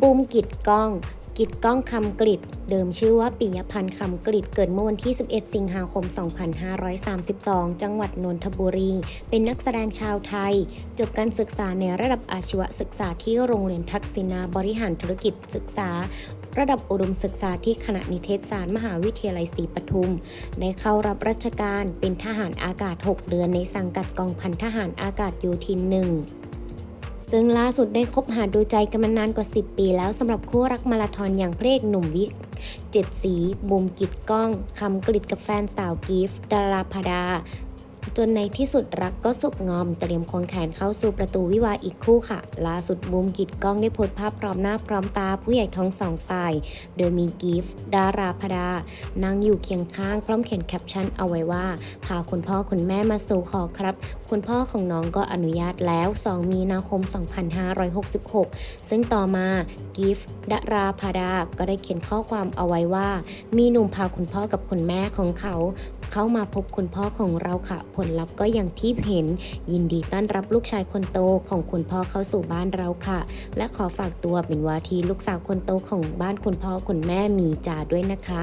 บูมกิจก้อง กิจก้องคำกริดเดิมชื่อว่าปิยพันธ์คำกริดเกิดเมื่อวันที่ 11 สิงหาคม 2532 จังหวัดนนทบุรี เป็นนักแสดงชาวไทย จบการศึกษาในระดับอาชีวศึกษาที่โรงเรียนทักษิณาบริหารธุรกิจศึกษาระดับอุดมศึกษาที่คณะนิเทศศาสตร์มหาวิทยาลัยศรีปทุม ได้เข้ารับราชการเป็นทหารอากาศ 6 เดือนในสังกัดกองพันทหารอากาศโยธินหนึ่ง ซึ่งล่าสุดได้คบหาดูใจกันมานานกว่า 10 ปีแล้วสำหรับคู่รักมาราธอนอย่างพระเอกหนุ่มวิกเจ็ดสีบุมกิดก้องคำกริดกับแฟนสาวกิฟต์ดาราพดา จนในที่สุดรักก็สุกงอมเตรียมควงแขนเข้าสู่ประตูวิวาอีกคู่ค่ะ ล่าสุดบูมกิดกล้องได้โพสภาพพร้อมหน้าพร้อมตาผู้ใหญ่ทั้งสองฝ่าย โดยมีกิฟต์ดาราพดา นั่งอยู่เคียงข้างพร้อมเขียนแคปชั่นเอาไว้ว่า พาคุณพ่อคุณแม่มาสู่ขอครับ คุณพ่อของน้องก็อนุญาตแล้ว 2 มีนาคม 2566 ซึ่งต่อมากิฟต์ดาราพดาก็ได้เขียนข้อความเอาไว้ว่า มีหนุ่มพาคุณพ่อกับคุณแม่ของเขา เข้ามาพบคุณพ่อของเราค่ะ ผลลัพธ์ก็อย่างที่เห็น ยินดีต้อนรับลูกชายคนโตของคุณพ่อเข้าสู่บ้านเราค่ะ และขอฝากตัวเป็นว่าที่ลูกสาวคนโตของบ้านคุณพ่อคุณแม่มีจ่าด้วยนะคะ